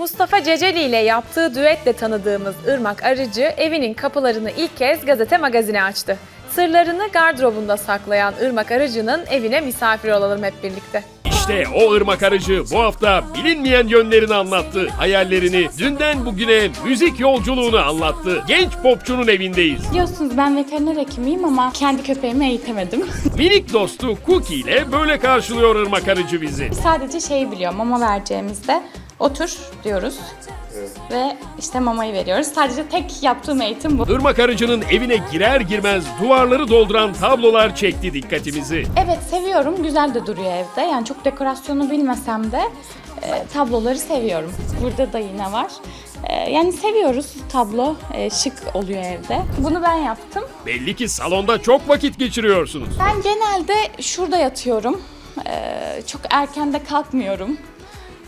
Mustafa Ceceli ile yaptığı düetle tanıdığımız Irmak Arıcı evinin kapılarını ilk kez gazete magazine açtı. Sırlarını gardırobunda saklayan Irmak Arıcı'nın evine misafir olalım hep birlikte. İşte o ırmak arıcı bu hafta bilinmeyen yönlerini anlattı. Hayallerini dünden bugüne müzik yolculuğunu anlattı. Genç popçunun evindeyiz. Biliyorsunuz ben veteriner hekimiyim ama kendi köpeğimi eğitemedim. Minik dostu Cookie ile böyle karşılıyor ırmak arıcı bizi. Sadece şeyi biliyor mama vereceğimizde otur diyoruz. Ve işte mamayı veriyoruz. Sadece tek yaptığım eğitim bu. Irmak arıcının evine girer girmez duvarları dolduran tablolar çekti dikkatimizi. Evet seviyorum. Güzel de duruyor evde. Yani çok dekorasyonu bilmesem de e, tabloları seviyorum. Burada da yine var. E, yani seviyoruz tablo. E, şık oluyor evde. Bunu ben yaptım. Belli ki salonda çok vakit geçiriyorsunuz. Ben genelde şurada yatıyorum. Ee, çok erken de kalkmıyorum.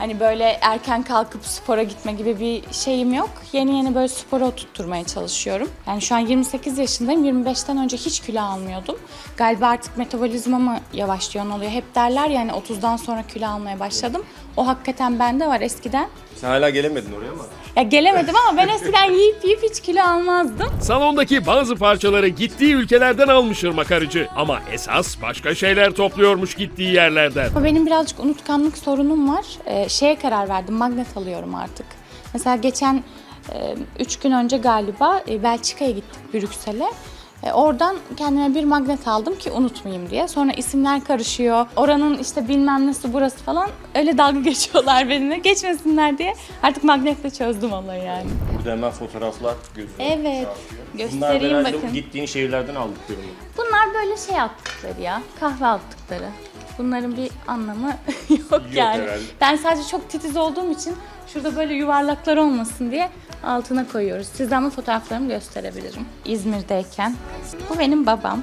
Hani böyle erken kalkıp spora gitme gibi bir şeyim yok. Yeni yeni böyle spora oturtturmaya çalışıyorum. Yani şu an 28 yaşındayım. 25'ten önce hiç kilo almıyordum. Galiba artık metabolizma mı yavaşlıyor ne oluyor? Hep derler yani 30'dan sonra kilo almaya başladım. O hakikaten bende var eskiden. Sen hala gelemedin oraya ama. Ya gelemedim ama ben eskiden yiyip yiyip hiç kilo almazdım. Salondaki bazı parçaları gittiği ülkelerden almış ırmak arıcı. Ama esas başka şeyler topluyormuş gittiği yerlerden. Benim birazcık unutkanlık sorunum var. Ee, şeye karar verdim, magnet alıyorum artık. Mesela geçen 3 gün önce galiba e, Belçika'ya gittik, Brüksel'e. E, oradan kendime bir magnet aldım ki unutmayayım diye. Sonra isimler karışıyor. Oranın işte bilmem nesi burası falan. Öyle dalga geçiyorlar benimle. Geçmesinler diye. Artık magnetle çözdüm olayı yani. Burada hemen fotoğraflar gözüme Evet. çarpıyor. Göstereyim Bunlar bakın. gittiğin şehirlerden aldıklarım. Bunlar böyle şey attıkları ya. Kahve attıkları. Bunların bir anlamı yok, yani. herhalde. Ben sadece çok titiz olduğum için şurada böyle yuvarlaklar olmasın diye altına koyuyoruz. Size ama fotoğraflarımı gösterebilirim. İzmir'deyken. Bu benim babam.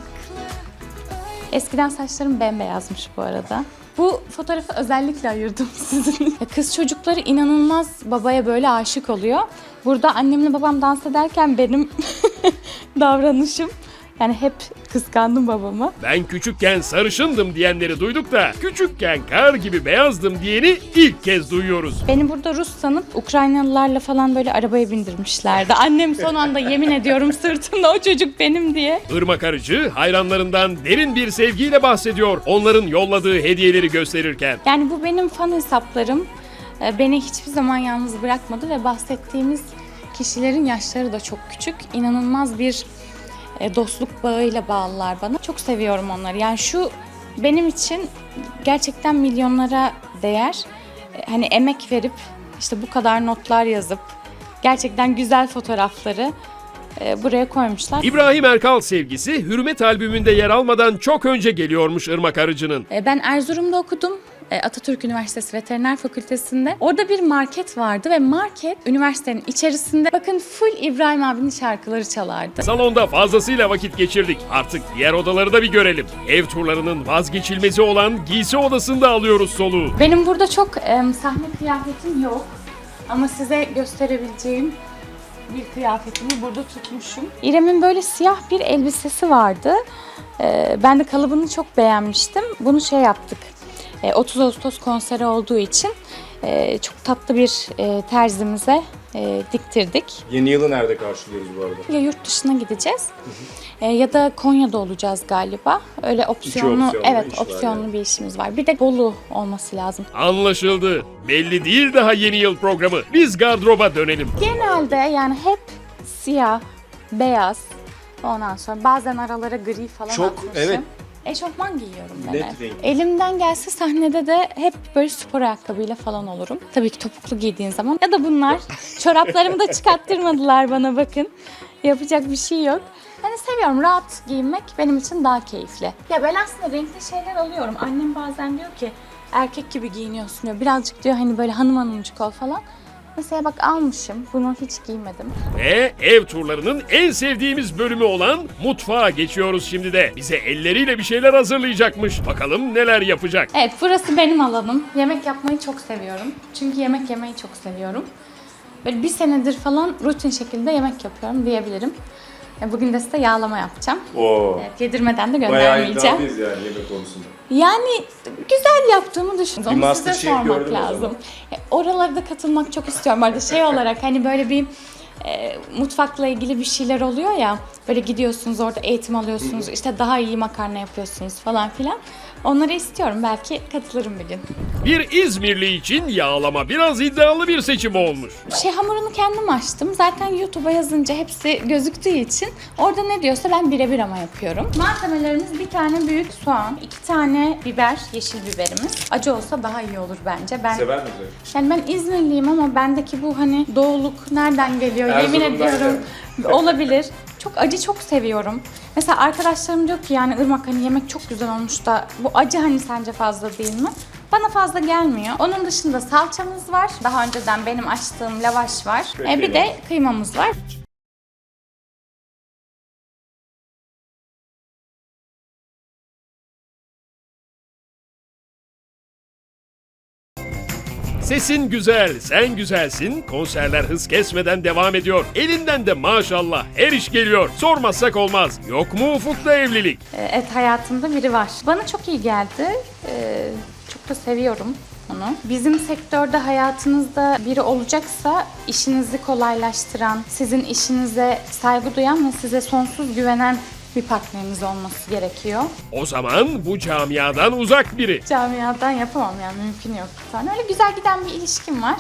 Eskiden saçlarım bembeyazmış bu arada. Bu fotoğrafı özellikle ayırdım sizin. Kız çocukları inanılmaz babaya böyle aşık oluyor. Burada annemle babam dans ederken benim davranışım yani hep kıskandım babamı. Ben küçükken sarışındım diyenleri duyduk da küçükken kar gibi beyazdım diyeni ilk kez duyuyoruz. Beni burada Rus sanıp Ukraynalılarla falan böyle arabaya bindirmişlerdi. Annem son anda yemin ediyorum sırtımda o çocuk benim diye. Irmak Arıcı hayranlarından derin bir sevgiyle bahsediyor onların yolladığı hediyeleri gösterirken. Yani bu benim fan hesaplarım. Ee, Beni hiçbir zaman yalnız bırakmadı ve bahsettiğimiz kişilerin yaşları da çok küçük. İnanılmaz bir e, dostluk bağıyla bağlılar bana. Çok seviyorum onları. Yani şu benim için gerçekten milyonlara değer. E, Hani emek verip işte bu kadar notlar yazıp gerçekten güzel fotoğrafları e, buraya koymuşlar. İbrahim Erkal sevgisi Hürmet albümünde yer almadan çok önce geliyormuş Irmak Arıcı'nın. E, Ben Erzurum'da okudum. E, Atatürk Üniversitesi Veteriner Fakültesi'nde. Orada bir market vardı ve market üniversitenin içerisinde bakın full İbrahim abinin şarkıları çalardı. Salonda fazlasıyla vakit geçirdik. Artık diğer odaları da bir görelim. Ev turlarının vazgeçilmezi olan giysi odasında alıyoruz soluğu. Benim burada çok e, sahne kıyafetim yok. Ama size gösterebileceğim bir kıyafetimi burada tutmuşum. İrem'in böyle siyah bir elbisesi vardı. E, ben de kalıbını çok beğenmiştim. Bunu şey yaptık. E, 30 Ağustos konseri olduğu için e, çok tatlı bir e, terzimize e, diktirdik. Yeni yılı nerede karşılıyoruz bu arada? Ya yurt dışına gideceğiz e, ya da Konya'da olacağız galiba. Öyle opsiyonlu, opsiyonlu evet iş opsiyonlu yani. bir işimiz var. Bir de Bolu olması lazım. Anlaşıldı. Belli değil daha yeni yıl programı. Biz gardıroba dönelim. Genelde yani hep siyah, beyaz. Ondan sonra bazen aralara gri falan Çok, atmışım. evet. Eşofman giyiyorum ben Net hep. renk. Elimden gelse sahnede de hep böyle spor ayakkabıyla falan olurum. Tabii ki topuklu giydiğin zaman. Ya da bunlar. Çoraplarımı da çıkarttırmadılar bana bakın. Yapacak bir şey yok. Hani seviyorum rahat giyinmek benim için daha keyifli. Ya ben aslında renkli şeyler alıyorum. Annem bazen diyor ki erkek gibi giyiniyorsun diyor. Birazcık diyor hani böyle hanım hanımcık ol falan. Mesela bak almışım. Bunu hiç giymedim. Ve ev turlarının en sevdiğimiz bölümü olan mutfağa geçiyoruz şimdi de. Bize elleriyle bir şeyler hazırlayacakmış. Bakalım neler yapacak. Evet burası benim alanım. Yemek yapmayı çok seviyorum. Çünkü yemek yemeyi çok seviyorum. Böyle bir senedir falan rutin şekilde yemek yapıyorum diyebilirim. E, Bugün de size yağlama yapacağım. Oo. Evet, yedirmeden de Bayağı göndermeyeceğim. iddialıyız yani yemek konusunda. Yani güzel yaptığımı düşünüyorum. Bir Onu Masterchef size sormak gördün o zaman. lazım. E, Oralara da katılmak çok istiyorum. Arada şey olarak hani böyle bir e, mutfakla ilgili bir şeyler oluyor ya. Böyle gidiyorsunuz orada eğitim alıyorsunuz. işte daha iyi makarna yapıyorsunuz falan filan. Onları istiyorum. Belki katılırım bir gün. Bir İzmirli için yağlama biraz iddialı bir seçim olmuş. Şey hamurunu kendim açtım. Zaten YouTube'a yazınca hepsi gözüktüğü için orada ne diyorsa ben birebir ama yapıyorum. Malzemelerimiz bir tane büyük soğan, iki tane biber, yeşil biberimiz. Acı olsa daha iyi olur bence. Ben Sever misin? yani ben İzmirliyim ama bendeki bu hani doğuluk nereden geliyor yemin Erzurum'dan ediyorum olabilir. Çok acı çok seviyorum. Mesela arkadaşlarım diyor ki yani Irmak hani yemek çok güzel olmuş da bu acı hani sence fazla değil mi? Bana fazla gelmiyor. Onun dışında salçamız var. Daha önceden benim açtığım lavaş var. Ve E, bir de kıymamız var. Sesin güzel, sen güzelsin. Konserler hız kesmeden devam ediyor. Elinden de maşallah her iş geliyor. Sormazsak olmaz. Yok mu ufukta evlilik? Evet hayatımda biri var. Bana çok iyi geldi. E, çok da seviyorum onu. Bizim sektörde hayatınızda biri olacaksa işinizi kolaylaştıran, sizin işinize saygı duyan ve size sonsuz güvenen bir partneriniz olması gerekiyor. O zaman bu camiadan uzak biri. Camiadan yapamam yani mümkün yok. Yani öyle güzel giden bir ilişkim var.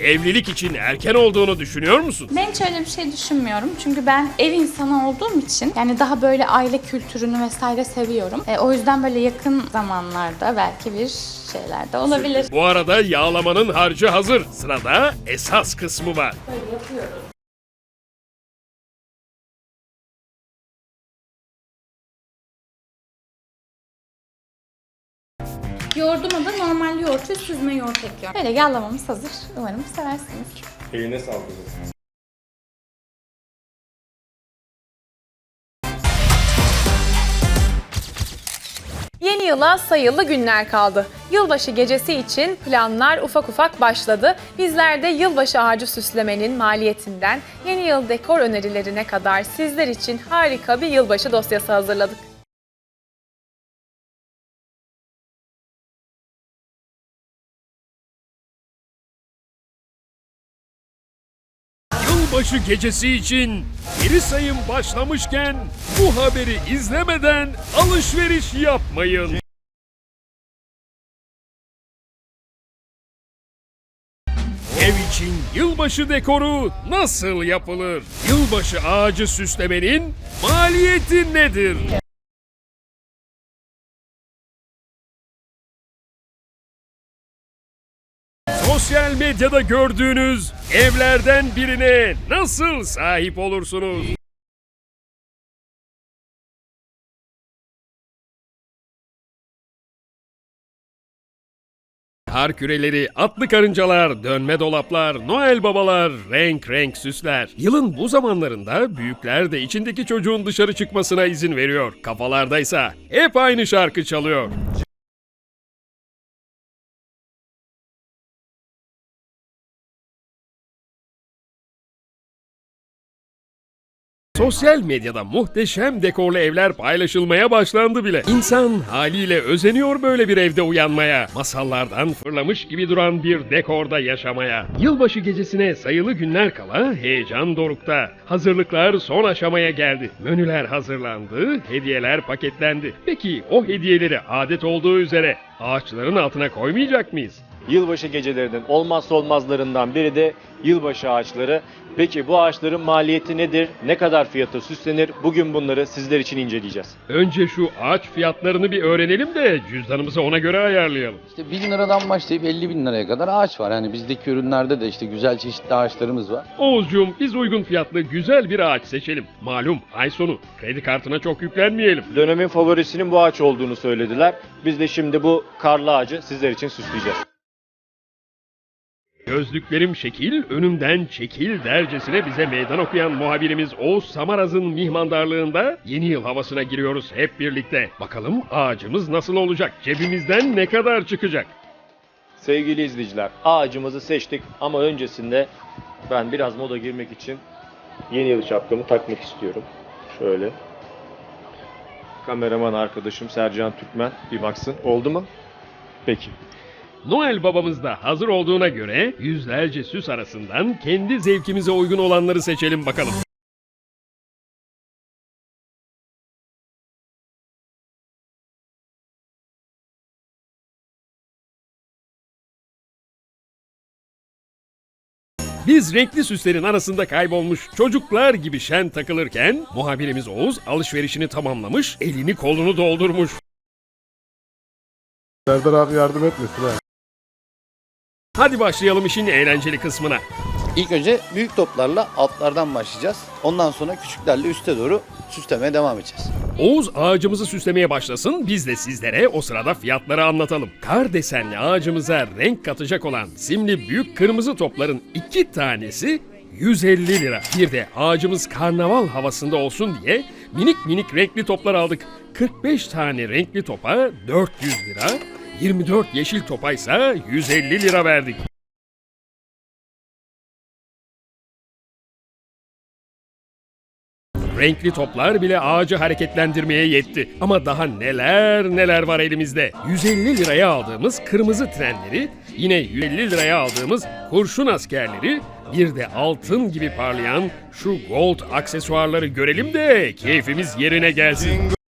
Evlilik için erken olduğunu düşünüyor musun? Ben hiç öyle bir şey düşünmüyorum. Çünkü ben ev insanı olduğum için yani daha böyle aile kültürünü vesaire seviyorum. E, o yüzden böyle yakın zamanlarda belki bir şeyler de olabilir. Bu arada yağlamanın harcı hazır. Sırada esas kısmı var. Böyle yapıyoruz. Yoğurduma da normal yoğurt ve süzme yoğurt ekliyorum. Böyle yağlamamız hazır. Umarım seversiniz. Eline sağlık. Yeni yıla sayılı günler kaldı. Yılbaşı gecesi için planlar ufak ufak başladı. Bizler de yılbaşı ağacı süslemenin maliyetinden yeni yıl dekor önerilerine kadar sizler için harika bir yılbaşı dosyası hazırladık. Yılbaşı gecesi için geri sayım başlamışken bu haberi izlemeden alışveriş yapmayın. Ev için yılbaşı dekoru nasıl yapılır? Yılbaşı ağacı süslemenin maliyeti nedir? Sosyal medyada gördüğünüz evlerden birine nasıl sahip olursunuz? Kar küreleri, atlı karıncalar, dönme dolaplar, Noel babalar, renk renk süsler. Yılın bu zamanlarında büyükler de içindeki çocuğun dışarı çıkmasına izin veriyor. Kafalardaysa hep aynı şarkı çalıyor. Sosyal medyada muhteşem dekorlu evler paylaşılmaya başlandı bile. İnsan haliyle özeniyor böyle bir evde uyanmaya. Masallardan fırlamış gibi duran bir dekorda yaşamaya. Yılbaşı gecesine sayılı günler kala heyecan dorukta. Hazırlıklar son aşamaya geldi. Menüler hazırlandı, hediyeler paketlendi. Peki o hediyeleri adet olduğu üzere ağaçların altına koymayacak mıyız? Yılbaşı gecelerinin olmazsa olmazlarından biri de yılbaşı ağaçları. Peki bu ağaçların maliyeti nedir? Ne kadar fiyatı süslenir? Bugün bunları sizler için inceleyeceğiz. Önce şu ağaç fiyatlarını bir öğrenelim de cüzdanımızı ona göre ayarlayalım. İşte 1000 liradan başlayıp 50 bin liraya kadar ağaç var. Yani bizdeki ürünlerde de işte güzel çeşitli ağaçlarımız var. Oğuzcuğum biz uygun fiyatlı güzel bir ağaç seçelim. Malum ay sonu kredi kartına çok yüklenmeyelim. Dönemin favorisinin bu ağaç olduğunu söylediler. Biz de şimdi bu karlı ağacı sizler için süsleyeceğiz. Gözlüklerim şekil, önümden çekil dercesine bize meydan okuyan muhabirimiz Oğuz Samaraz'ın mihmandarlığında yeni yıl havasına giriyoruz hep birlikte. Bakalım ağacımız nasıl olacak? Cebimizden ne kadar çıkacak? Sevgili izleyiciler, ağacımızı seçtik ama öncesinde ben biraz moda girmek için yeni yıl şapkamı takmak istiyorum. Şöyle. Kameraman arkadaşım Sercan Türkmen bir baksın. Oldu mu? Peki. Noel babamız da hazır olduğuna göre yüzlerce süs arasından kendi zevkimize uygun olanları seçelim bakalım. Biz renkli süslerin arasında kaybolmuş çocuklar gibi şen takılırken muhabirimiz Oğuz alışverişini tamamlamış, elini kolunu doldurmuş. Serdar abi yardım etmesin ha. Hadi başlayalım işin eğlenceli kısmına. İlk önce büyük toplarla altlardan başlayacağız. Ondan sonra küçüklerle üste doğru süslemeye devam edeceğiz. Oğuz ağacımızı süslemeye başlasın, biz de sizlere o sırada fiyatları anlatalım. Kar desenli ağacımıza renk katacak olan simli büyük kırmızı topların iki tanesi 150 lira. Bir de ağacımız karnaval havasında olsun diye minik minik renkli toplar aldık. 45 tane renkli topa 400 lira, 24 yeşil topa ise 150 lira verdik. Renkli toplar bile ağacı hareketlendirmeye yetti. Ama daha neler neler var elimizde. 150 liraya aldığımız kırmızı trenleri, yine 150 liraya aldığımız kurşun askerleri, bir de altın gibi parlayan şu gold aksesuarları görelim de keyfimiz yerine gelsin.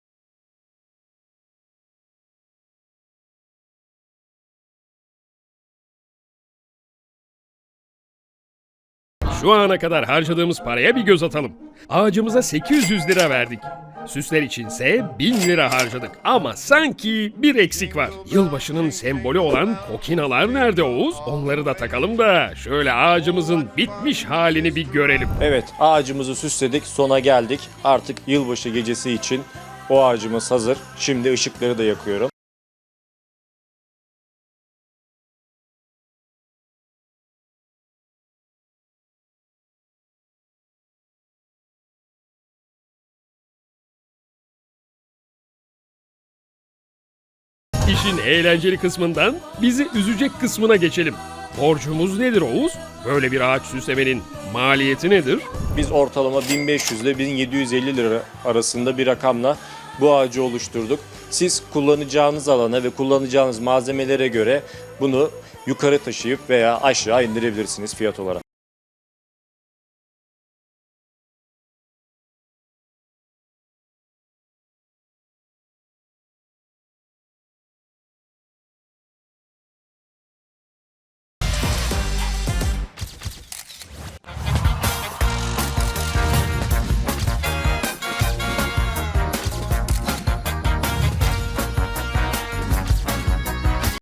Şu ana kadar harcadığımız paraya bir göz atalım. Ağacımıza 800 lira verdik. Süsler içinse 1000 lira harcadık. Ama sanki bir eksik var. Yılbaşının sembolü olan kokinalar nerede Oğuz? Onları da takalım da şöyle ağacımızın bitmiş halini bir görelim. Evet ağacımızı süsledik sona geldik. Artık yılbaşı gecesi için o ağacımız hazır. Şimdi ışıkları da yakıyorum. İşin eğlenceli kısmından bizi üzecek kısmına geçelim. Borcumuz nedir Oğuz? Böyle bir ağaç süslemenin maliyeti nedir? Biz ortalama 1500 ile 1750 lira arasında bir rakamla bu ağacı oluşturduk. Siz kullanacağınız alana ve kullanacağınız malzemelere göre bunu yukarı taşıyıp veya aşağı indirebilirsiniz fiyat olarak.